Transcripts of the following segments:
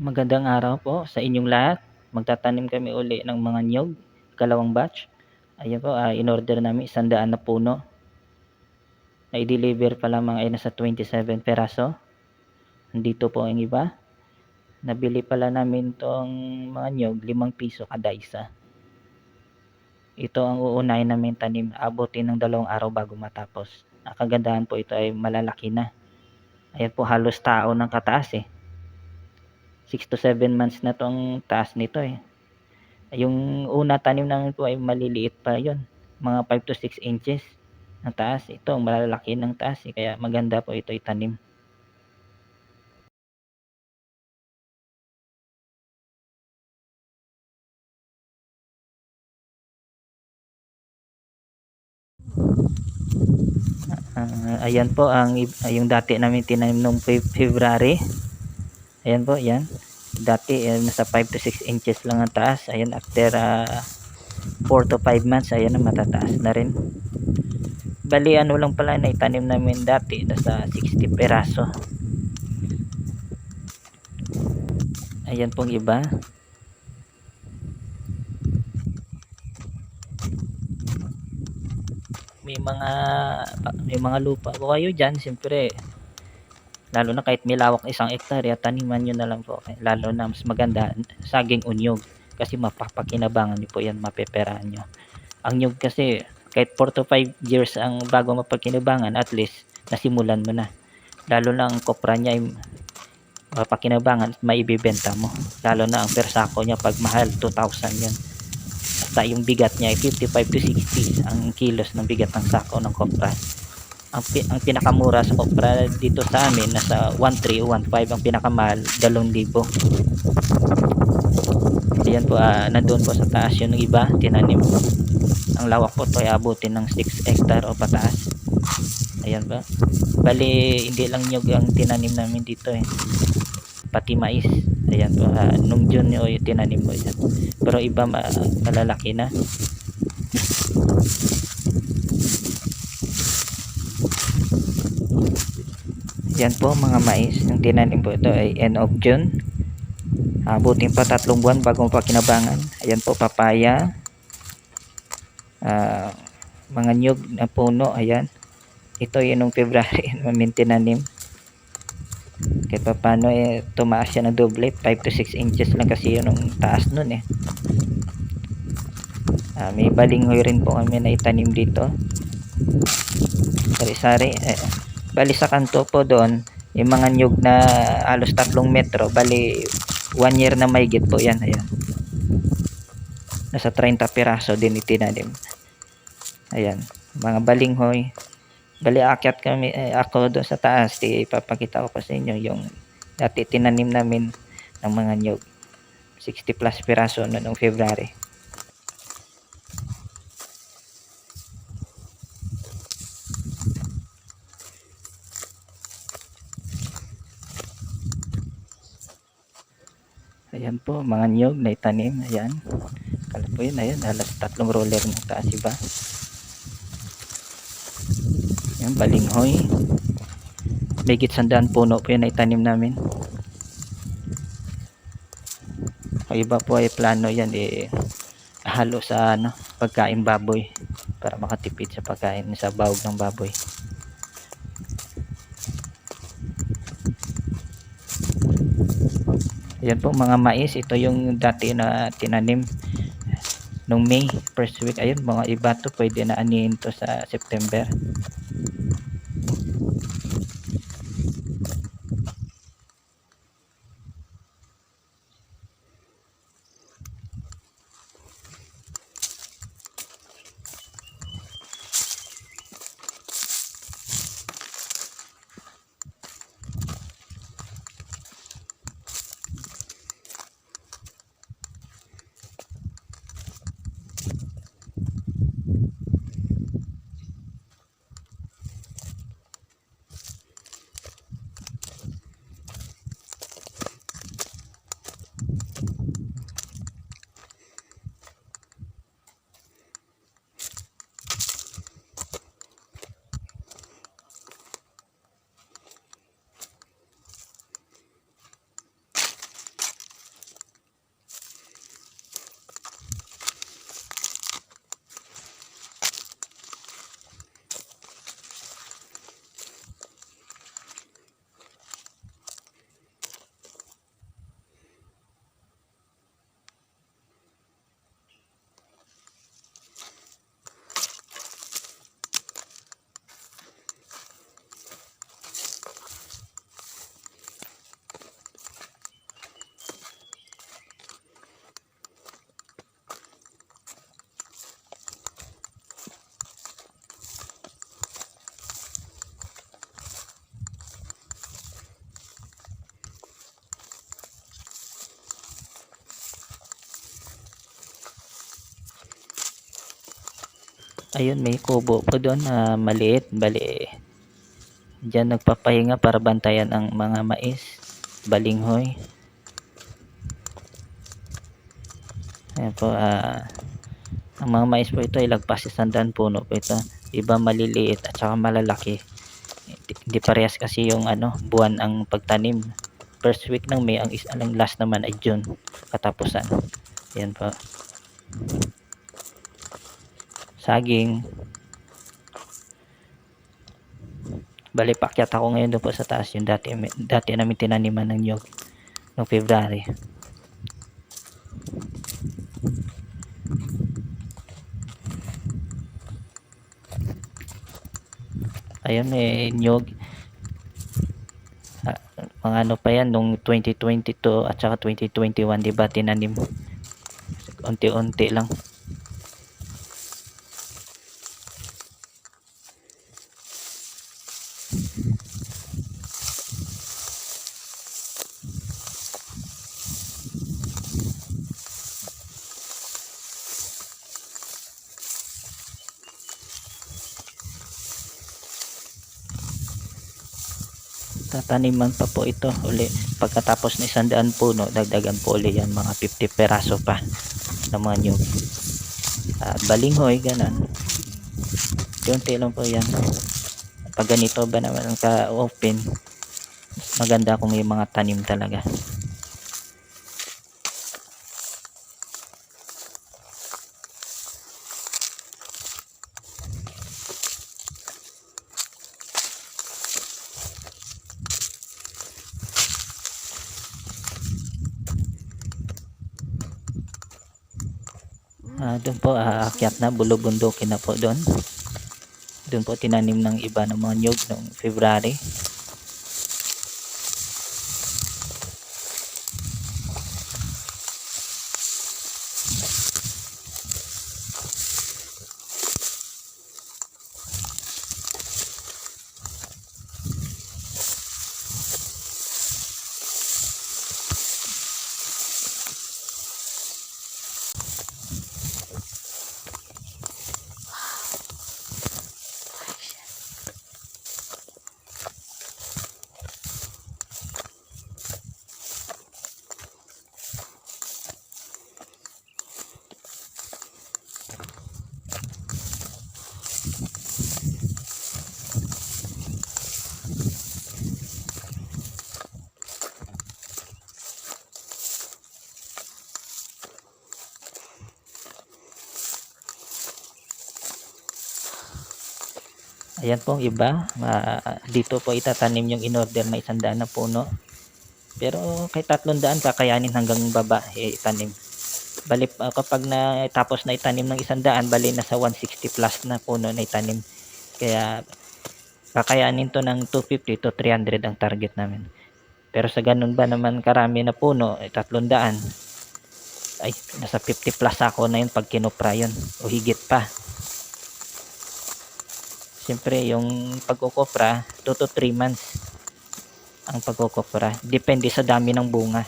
Magandang araw po sa inyong lahat. Magtatanim kami uli ng mga niyog, kalawang batch. Ayan po, ah, in-order namin isandaan na puno. Na-deliver pa lamang ay nasa 27 peraso. Nandito po ang iba. Nabili pala namin tong mga niyog, 5 piso kada isa. Ito ang uunahin namin tanim, abutin ng dalawang araw bago matapos. Ang kagandahan po ito ay malalaki na. Ayan po, halos tao ng kataas eh. 6 to 7 months na tong taas nito eh. Yung una tanim namin po ay maliliit pa yon mga 5 to 6 inches ng taas. Ito, malalaki ng taas eh, kaya maganda po ito itanim. Ah, ayan po ang yung dati namin tinanim Fe- February. Ayan po, yan. Dati eh, nasa 5 to 6 inches lang ang taas. Ayan after 4 to 5 months, ayan na matataas na rin. Bali ano lang pala na itanim namin dati nasa 60 peraso. Ayan pong iba. may mga may mga lupa po kayo dyan siyempre lalo na kahit may lawak isang hektarya taniman nyo na lang po. Lalo na mas maganda saging unyog kasi mapapakinabangan nyo po yan mapeperahan nyo. Ang nyog kasi kahit 4 to 5 years ang bago mapakinabangan at least nasimulan mo na. Lalo na ang kopra niya ay mapakinabangan at maibibenta mo. Lalo na ang persako niya pag mahal 2,000 yan basta yung bigat niya ay 55 to 60 ang kilos ng bigat ng sako ng kopra ang, pi- ang pinakamura sa kopra dito sa amin nasa 1.3 o 1.5 ang pinakamahal 2,000 ayan po ah, nandun po sa taas yun ng iba tinanim. Ang lawak po to ay abutin ng 6 hectare o pataas. Ayan ba? Bali hindi lang nyog ang tinanim namin dito eh. Pati mais. Ayan po ah, nung June yung tinanim mo yan pero iba ma- malalaki na yan po mga mais. Yung tinanim po ito ay end of June. Abutin pa tatlong buwan bago pa kinabangan. Ayan po papaya. Ah, mga nyug na puno ayan. Ito yun nung February namin tinanim. Kahit pa paano eh tumaas siya ng doble 5 to 6 inches lang kasi yun ang taas nun eh. Ah, may balinghoy rin po kami na itanim dito. Sari-sari eh, bali sa kanto po doon yung mga nyug na halos tatlong metro bali 1 year na may po yan ayan. Nasa 30 piraso din itinanim. Ayan mga balinghoy bali akyat kami eh, ako doon sa taas di ipapakita ko pa sa inyo yung dati tinanim namin ng mga nyug. 60 plus piraso no, noong February po mga nyug na itanim ayan. Kala po yun ayan halos tatlong roller ng taas iba. Ayan balinghoy. May sandaan puno po yun na itanim namin. O iba po ay plano yan eh halo sa ano pagkain baboy para makatipid sa pagkain sa bawog ng baboy Ayan po mga mais, ito yung dati na tinanim nung May, first week. Ayun, mga iba to pwede na anihin to sa September. Ayun, may kubo po doon na maliit. Bali, diyan nagpapahinga para bantayan ang mga mais, balinghoy. Ayan po, ah, ang mga mais po ito ay lagpas isang daan puno po ito. Iba maliliit at saka malalaki. Hindi, parehas kasi yung ano, buwan ang pagtanim. First week ng May, ang, is, last naman ay June, katapusan. Ayan po. Saging. Bali, pakyat ako ngayon doon po sa taas. Yung dati, dati namin tinaniman ng nyog noong February. Ayun, may nyog. Ah, mga ano pa yan, nung 2022 at saka 2021, di ba, tinanim. Unti-unti lang. Tataniman pa po ito uli. Pagkatapos ng isang puno dagdagan po uli yan mga 50 peraso pa ng mga nyug at balinghoy ganon konti lang po yan. Pag ganito ba naman ang ka open maganda kung may mga tanim talaga Ah, doon po aakyat na bulubundukin na po doon. Doon po tinanim ng iba ng mga nyug noong February. Ayan po ang iba. Ma- dito po itatanim yung in-order na isang daan na puno. Pero kay tatlong daan kakayanin hanggang baba eh, itanim. Bali ah, kapag na tapos na itanim ng isang daan, bali na sa 160 plus na puno na itanim. Kaya kakayanin to ng 250 to 300 ang target namin. Pero sa ganun ba naman karami na puno, eh, tatlong daan, ay nasa 50 plus ako na yun pag kinupra yun o higit pa. Siyempre, yung pagkukopra, 2 to 3 months ang pagkukopra. Depende sa dami ng bunga.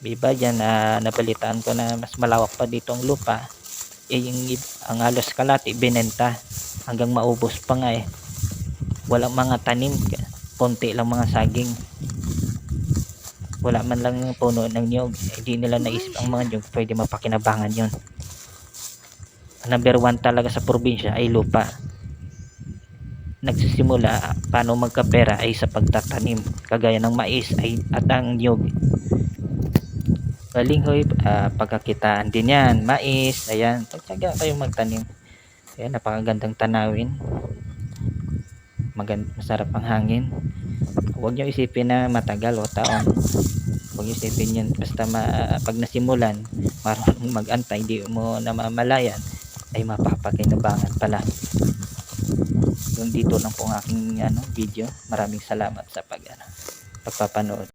Diba dyan, ah, nabalitaan ko na mas malawak pa dito ang lupa. Eh, yung, ang halos kalati, binenta. Hanggang maubos pa nga eh. Walang mga tanim. Konti lang mga saging. Wala man lang puno ng nyog. Hindi nila naisip ang mga nyog. Pwede mapakinabangan yon Number one talaga sa probinsya ay lupa nagsisimula paano magkapera ay sa pagtatanim kagaya ng mais ay at ang niyog balinghoy uh, pagkakitaan din yan. Mais ayan. Pagtsaga kayong magtanim. Ayan napakagandang tanawin. Magand masarap ang hangin. Huwag nyo isipin na matagal o taon. Huwag nyo isipin yun. Basta ma, pag nasimulan marunong mag-antay di mo namamalayan ay mapapakinabangan pala yung dito lang po ang aking ano, video. Maraming salamat sa pag, ano, pagpapanood.